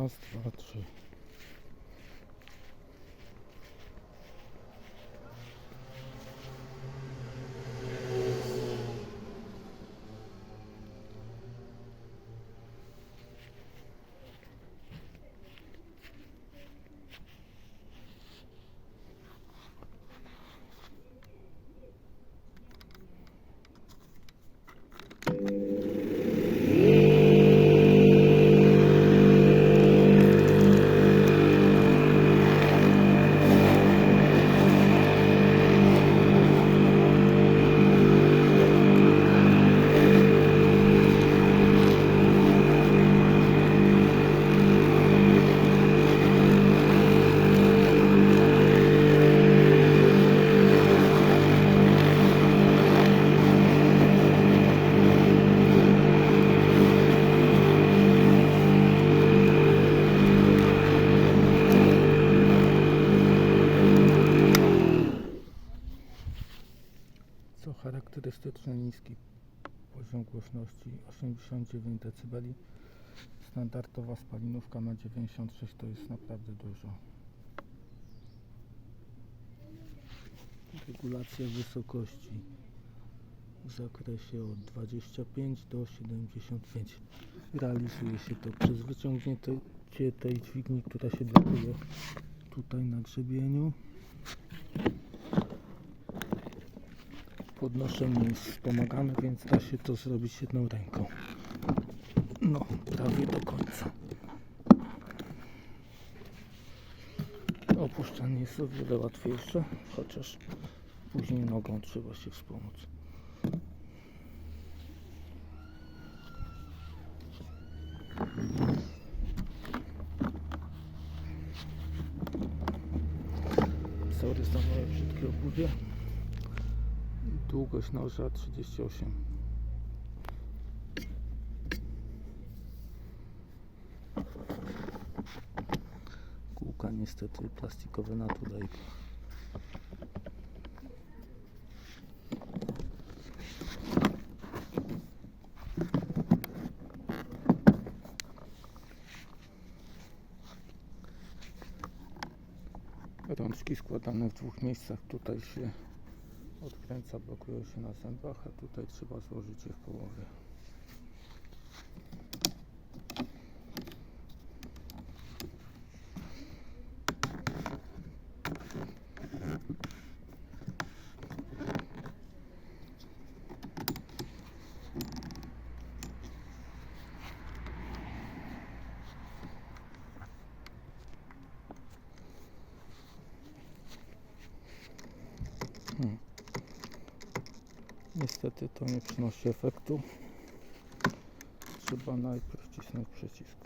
Raz, dwa, trzy. Co charakterystyczne niski poziom głośności 89 dB. Standardowa spalinówka ma 96, to jest naprawdę dużo. Regulacja wysokości w zakresie od 25 do 75. Realizuje się to przez wyciągnięcie tej dźwigni, która się blokuje tutaj na grzebieniu. Podnoszenie jest wspomagane, więc da się to zrobić jedną ręką. No, prawie do końca. Opuszczanie jest o wiele łatwiejsze, chociaż później nogą trzeba się wspomóc. Sorry za moje brzydkie obuwie. Długość noża 38. Kółka niestety plastikowe na tulejku. Rączki składane w dwóch miejscach. Tutaj się odkręca, blokują się na zębach, a tutaj trzeba złożyć je w połowie. Niestety to nie przynosi efektu. Trzeba najpierw wcisnąć przycisk.